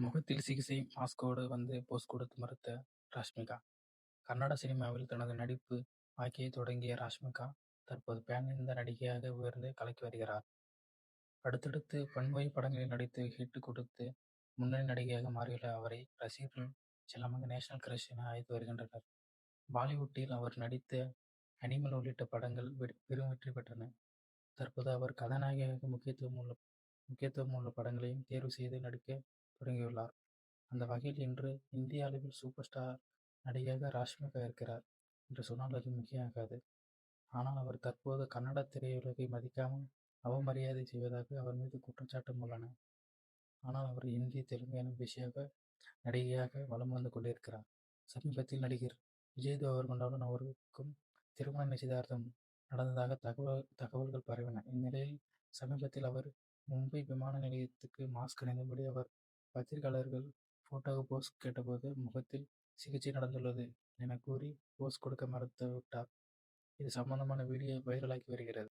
முகத்தில் சிகிச்சை மாஸ்கோடு வந்து போஸ் கொடுத்து மறுத்த ராஷ்மிகா கன்னட சினிமாவில் தனது நடிப்பு வாழ்க்கையை தொடங்கிய ராஷ்மிகா, தற்போது பேன் நடிகையாக உயர்ந்து கலக்கி வருகிறார். அடுத்தடுத்து பண்பை படங்களில் நடித்து ஹிட் கொடுத்து முன்னணி நடிகையாக மாறியுள்ள அவரை ரசிகர்கள் சிலமங்க நேஷனல் கிரஷ் என அழைத்து வருகின்றனர். பாலிவுட்டில் அவர் நடித்த அனிமல் உள்ளிட்ட படங்கள் பெரும் வெற்றி பெற்றன. தற்போது அவர் கதாநாயகியாக முக்கியத்துவம் உள்ள முக்கியத்துவம் உள்ள படங்களையும் தேர்வு செய்து நடிக்க தொடங்கியுள்ளார். அந்த வகையில் இன்று இந்திய அளவில் சூப்பர் ஸ்டார் நடிகையாக ராஷ்மிகா இருக்கிறார் என்று சொன்னால் அது மிகையாகாது. ஆனால் அவர் தற்போது கன்னட திரையுலகை மதிக்காமல் அவமரியாதை செய்வதாக அவர் மீது குற்றச்சாட்டும் உள்ளன. ஆனால் அவர் இந்தி, தெலுங்கு எனும் பிஸியாக நடிகையாக வலம் வந்து கொண்டிருக்கிறார். சமீபத்தில் நடிகர் விஜய் தேவர்கொண்டாவுடன் அவருக்கும் திருமண நிச்சயதார்த்தம் நடந்ததாக தகவல் தகவல்கள் பரவின. இந்நிலையில் சமீபத்தில் அவர் மும்பை விமான நிலையத்துக்கு மாஸ்க் அணிந்தபடி அவர் பத்திரிகையாளர்கள் போட்டோவுக்கு போஸ் கேட்டபோது முகத்தில் சிகிச்சை நடந்துள்ளது என கூறி போஸ் கொடுக்க மறுத்துவிட்டார். இது சம்பந்தமான வீடியோ வைரலாகி வருகிறது.